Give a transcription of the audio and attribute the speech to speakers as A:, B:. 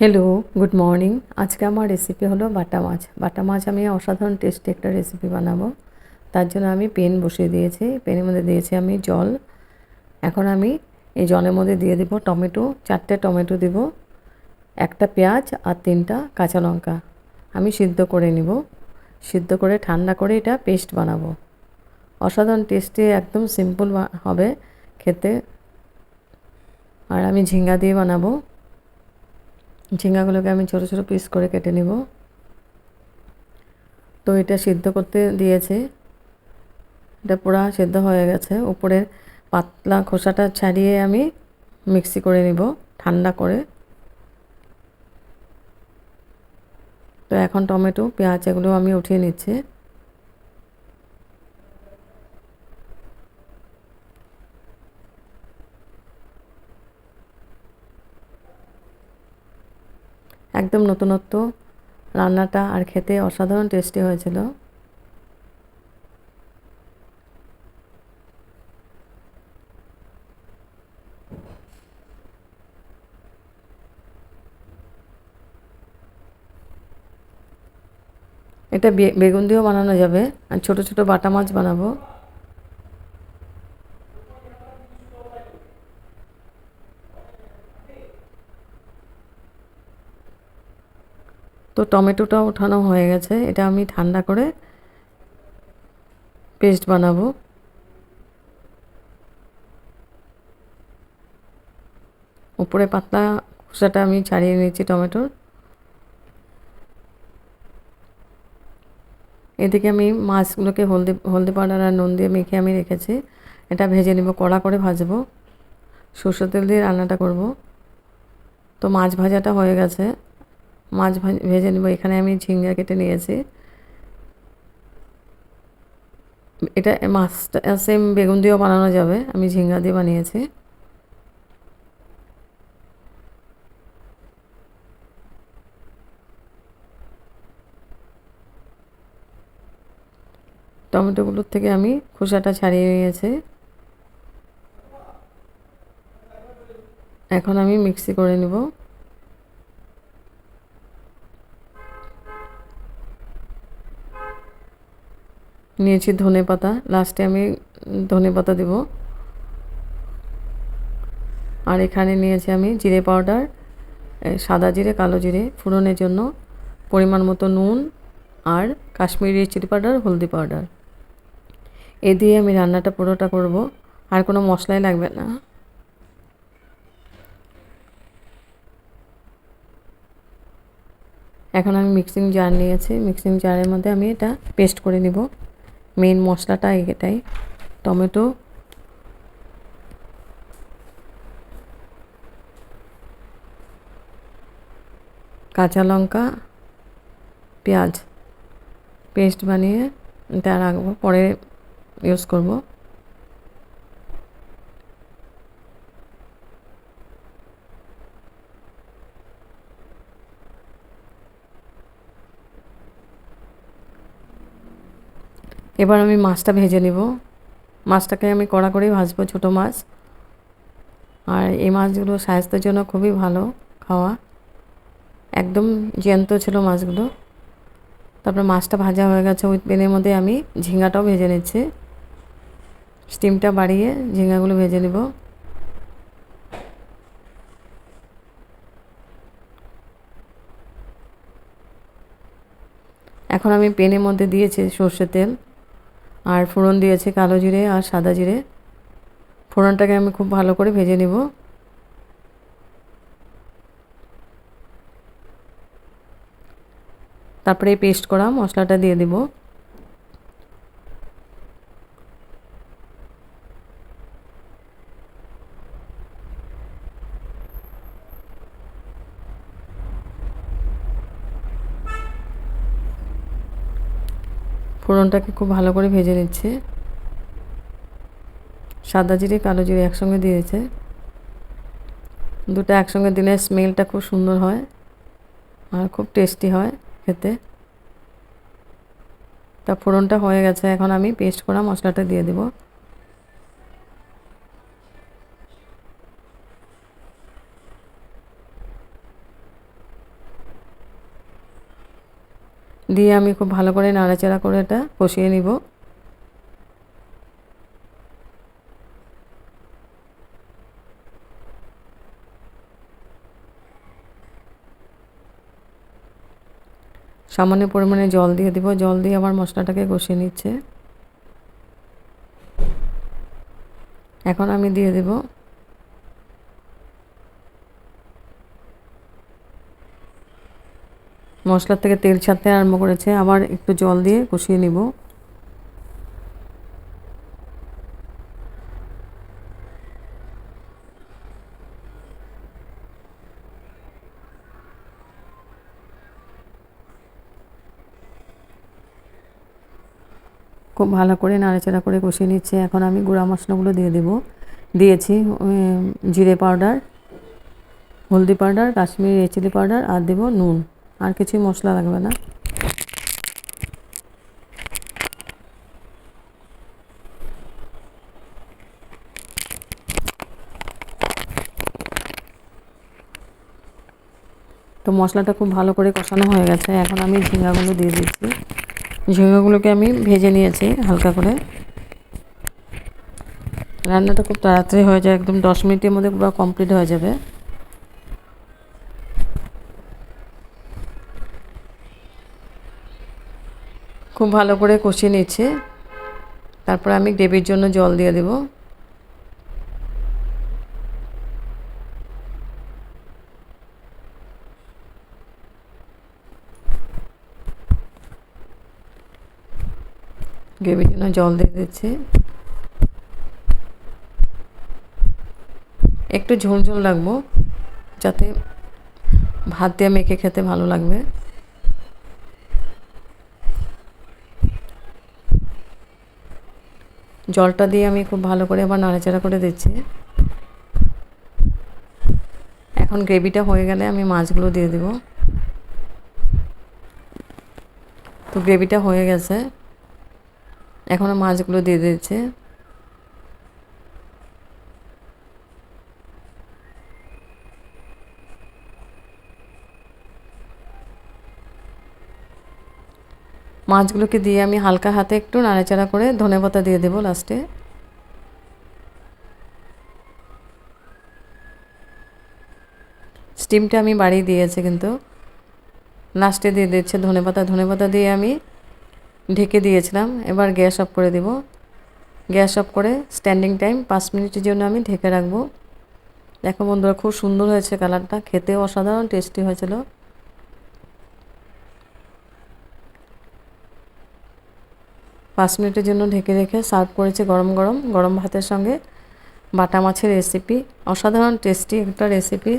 A: Hello good morning আজকে আমার recipe হলো বাটা মাছ। বাটা মাছ আমি অসাধারণ টেস্টে একটা রেসিপি বানাবো। তার জন্য আমি পেন বসিয়ে দিয়েছি। পেনের মধ্যে দিয়েছি আমি জল। এখন আমি এই জলের মধ্যে দিয়ে দেবো টমেটো। চারটে টমেটো দেব, একটা পেঁয়াজ আর তিনটা কাঁচা লঙ্কা। আমি সিদ্ধ করে নিব। সিদ্ধ করে ঠান্ডা করে এটা পেস্ট বানাবো। অসাধারণ টেস্টে একদম সিম্পল হবে খেতে। আর আমি ঝিঙ্গা দিয়ে বানাবো। ঝিঙ্গাগুলোকে আমি ছোটো ছোটো পিস করে কেটে নেব। তো এটা সিদ্ধ করতে দিয়েছে। এটা পুরা সিদ্ধ হয়ে গেছে। উপরের পাতলা খোসাটা ছাড়িয়ে আমি মিক্সি করে নিব ঠান্ডা করে। তো এখন টমেটো, পেঁয়াজ এগুলো আমি উঠিয়ে নিচ্ছি একদম নতুনত্ব, রান্নাটা আর খেতে অসাধারণ টেস্টি হয়েছিল। এটা বেগুন দিয়েও বানানো যাবে। আর ছোটো ছোটো বাটা মাছ বানাবো। তো টমেটোটা ওঠানো হয়ে গেছে। এটা আমি ঠান্ডা করে পেস্ট বানাবো। উপরে পাতলা খোসাটা আমি ছাড়িয়ে নিয়েছি টমেটোর। এদিকে আমি মাছগুলোকে হলদি হলদি পাউডার আর নুন দিয়ে মেখে আমি রেখেছি। এটা ভেজে নেব, কড়া করে ভাজবো। সর্ষের তেল দিয়ে রান্নাটা করব। তো মাছ ভাজাটা হয়ে গেছে। মাছ ভেজে নেব। এখানে আমি ঝিঙ্গা কেটে নিয়েছি। এটা মাছটা সেম বেগুন দিয়েও বানানো যাবে। আমি ঝিঙ্গা দিয়ে বানিয়েছি। টমেটোগুলোর থেকে আমি খোসাটা ছাড়িয়ে নিয়েছি। এখন আমি মিক্সি করে নেব। নিয়েছি ধনে পাতা। লাস্টে আমি ধনে পাতা দেব। আর এখানে নিয়েছি আমি জিরে পাউডার সাদা জিরে, কালো জিরে, ফোড়নের জন্য পরিমাণ মতো নুন আর কাশ্মীরি চিলি পাউডার, হলদি পাউডার। এ দিয়ে আমি রান্নাটা পুরোটা করব। আর কোনো মশলাই লাগবে না। এখন আমি মিক্সিং জার নিয়েছি। মিক্সিং জারের মধ্যে আমি এটা পেস্ট করে নিব। মেন মশলাটা এটাই টমেটো। কাঁচা লঙ্কা পেঁয়াজ। পেস্ট বানিয়ে এটা রাখব পরে ইউজ করব। এবার আমি মাছটা ভেজে নেব। মাছটাকে আমি কড়া করেই ভাজবো ছোটো মাছ। আর এই মাছগুলো স্বাস্থ্যের জন্য খুবই ভালো খাওয়া। একদম জ্যান্ত ছিল মাছগুলো। তারপর মাছটা ভাজা হয়ে গেছে, ওই পেনের মধ্যে আমি ঝিঙ্গাটাও ভেজে নিচ্ছি। স্টিমটা বাড়িয়ে ঝিঙ্গাগুলো ভেজে নেব। এখন আমি পেনের মধ্যে দিয়েছি সর্ষের তেল। আর ফোড়ন দিয়েছে কালো জিরে আর সাদা জিরে। ফোড়নটাকে আমি খুব ভালো করে ভেজে নেব। তারপরে পেস্ট করা মশলাটা দিয়ে দেব। ফোড়নটাকে খুব ভালো করে ভেজে নিচ্ছে। সাদা জিরে, কালো জিরে একসঙ্গে দিয়েছে। দুটো একসঙ্গে দিলে স্মেলটা খুব সুন্দর হয় আর খুব টেস্টি হয় খেতে। তা ফোড়নটা হয়ে গেছে, এখন আমি পেস্ট করা মশলাটা দিয়ে দেব। দিয়ে আমি খুব ভালো করে নাড়াচাড়া করে এটা কষিয়ে নিব। সামান্য পরিমাণে জল দিয়ে দিব, জল দিয়ে আবার মশলাটাকে কষিয়ে নিচ্ছে। এখন আমি দিয়ে দেব মশলার থেকে তেল ছাড়তে আরম্ভ করেছে, আবার একটু জল দিয়ে কষিয়ে নিব। খুব ভালো করে নাড়াচাড়া করে কষিয়ে নিচ্ছে। এখন আমি গুঁড়া মশলাগুলো দিয়ে দেব। দিয়েছি জিরে পাউডার, হলদি পাউডার, কাশ্মীরি চিলি পাউডার আর দেব নুন। আর কিছুই মশলা লাগবে না। তো মশলাটা খুব ভালো করে কষানো হয়ে গেছে। এখন আমি ঝিঙ্গাগুলো দিয়ে দিচ্ছি। ঝিঙ্গাগুলোকে আমি ভেজে নিয়েছি হালকা করে। রান্নাটা খুব তাড়াতাড়ি হয়ে যায়, একদম দশ মিনিটের মধ্যে পুরো কমপ্লিট হয়ে যাবে। খুব ভালো করে কষিয়ে নিচ্ছে। তারপর আমি গ্রেভির জন্য জল দিয়ে দেব। গ্রেভির জন্য জল দিয়ে দিচ্ছি। একটু ঝোল ঝোল রাখব যাতে ভাত দিয়ে মেখে খেতে ভালো লাগবে। জলটা দিয়ে আমি খুব ভালো করে আবার নাড়াচাড়া করে দিচ্ছি। এখন গ্রেভিটা হয়ে গেলে আমি মাছগুলো দিয়ে দেব। তো গ্রেভিটা হয়ে গেছে। এখন মাছগুলো দিয়ে দিচ্ছে। মাছগুলোকে দিয়ে আমি হালকা হাতে একটু নাড়াচাড়া করে ধনে পাতা দিয়ে দেবো লাস্টে স্টিমটা আমি বাড়িয়ে দিয়েছি কিন্তু। লাস্টে দিয়ে দিচ্ছে ধনে পাতা। ধনে পাতা দিয়ে আমি ঢেকে দিয়েছিলাম। এবার গ্যাস অফ করে দেব। গ্যাস অফ করে স্ট্যান্ডিং টাইম পাঁচ মিনিটের জন্য আমি ঢেকে রাখব। দেখো বন্ধুরা, খুব সুন্দর হয়েছে কালারটা খেতেও অসাধারণ টেস্টি হয়েছিল। পাঁচ মিনিটের জন্য ঢেকে রেখে সার্ভ করেছি গরম গরম গরম ভাতের সঙ্গে বাটা মাছের রেসিপি অসাধারণ টেস্টি একটা রেসিপি